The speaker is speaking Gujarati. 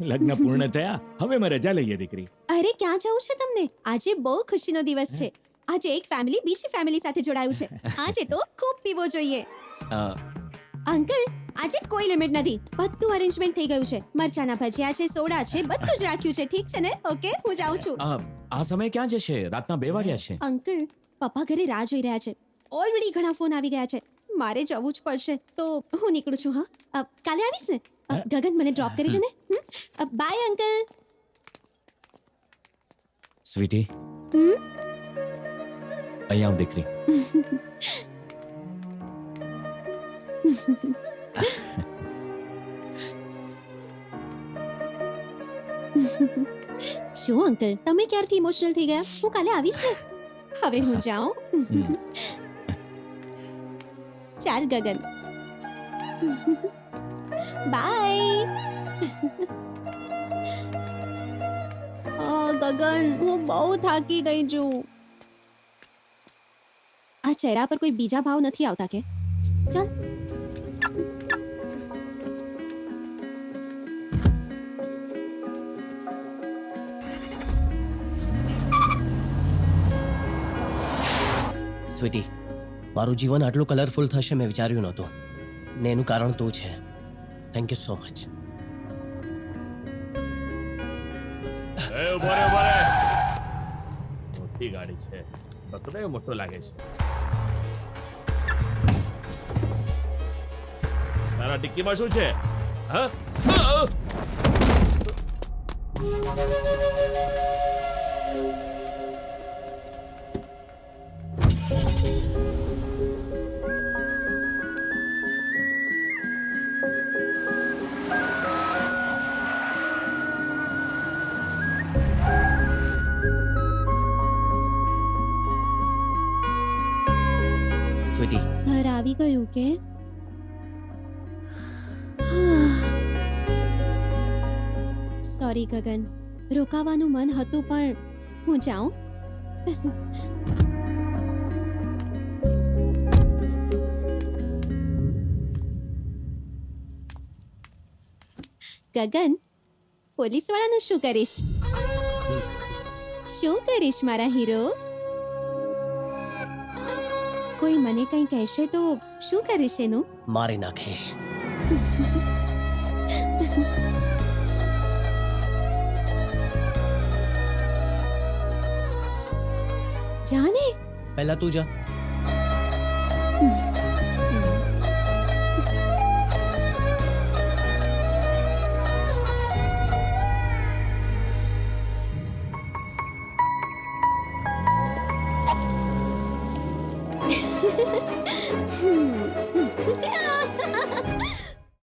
લગ્ન પૂર્ણ થયા. હવે મેં રજા લઈએ દીકરી. અરે ક્યાં જવું છે તમને? આજે બહુ ખુશીનો દિવસ છે. આજે એક ફેમિલી બીજી ફેમિલી સાથે જોડાયું છે. આજે તો ખૂબ પીવો જોઈએ. અંકલ આજે કોઈ લિમિટ નથી. બધું અરેન્જમેન્ટ થઈ ગયું છે. મરચાના ભજીયા છે સોડા છે બધું જ રાખ્યું છે. ઠીક છે ને? ઓકે હું જાઉં છું. આ સમય ક્યાં જશે? રાતના બે વાગ્યા છે. અંકલ પપ્પા ઘરે રાહ જોઈ રહ્યા છે. ઓલરેડી ઘણા ફોન આવી ગયા છે. મારે જવું જ પડશે. તો હું નીકળું છું હા? કાલે આવીશ ને? ગગન મને ડ્રોપ કરી દે ને? બાય અંકલ સ્વીટી અહીંયા આવ દીકરી શું અંકલ તમે ક્યારથી ઇમોશનલ થઈ ગયા હું કાલે આવીશ ને હવે હું જાઉં ચાલ ગગન બાય ગગન હું બહુ થાકી ગઈ છું આ ચહેરા પર કોઈ બીજા ભાવ નથી આવતા કે ચાલ સ્વીટી મારું જીવન આટલું કલરફુલ થશે મેં વિચાર્યું નહોતું ને એનું કારણ તું છે થેન્ક યુ સો મચ એ ઊભો રે મોટી ગાડી છે. બકરો મોટો લાગે છે? તારા ડિક્કીમાં શું છે? હા. અ! ઘર આવી ગયું કે? સોરી ગગન. રોકાવાનું મન હતું પણ હું જાઉં? ગગન પોલીસ વાળાનું શું કરીશ? શું કરીશ મારા હીરો કોઈ મને કંઈ કહેશે તો શું કરીશ એનું? મારી નાખીશ. જાને? પહેલા તું જા. フフフフ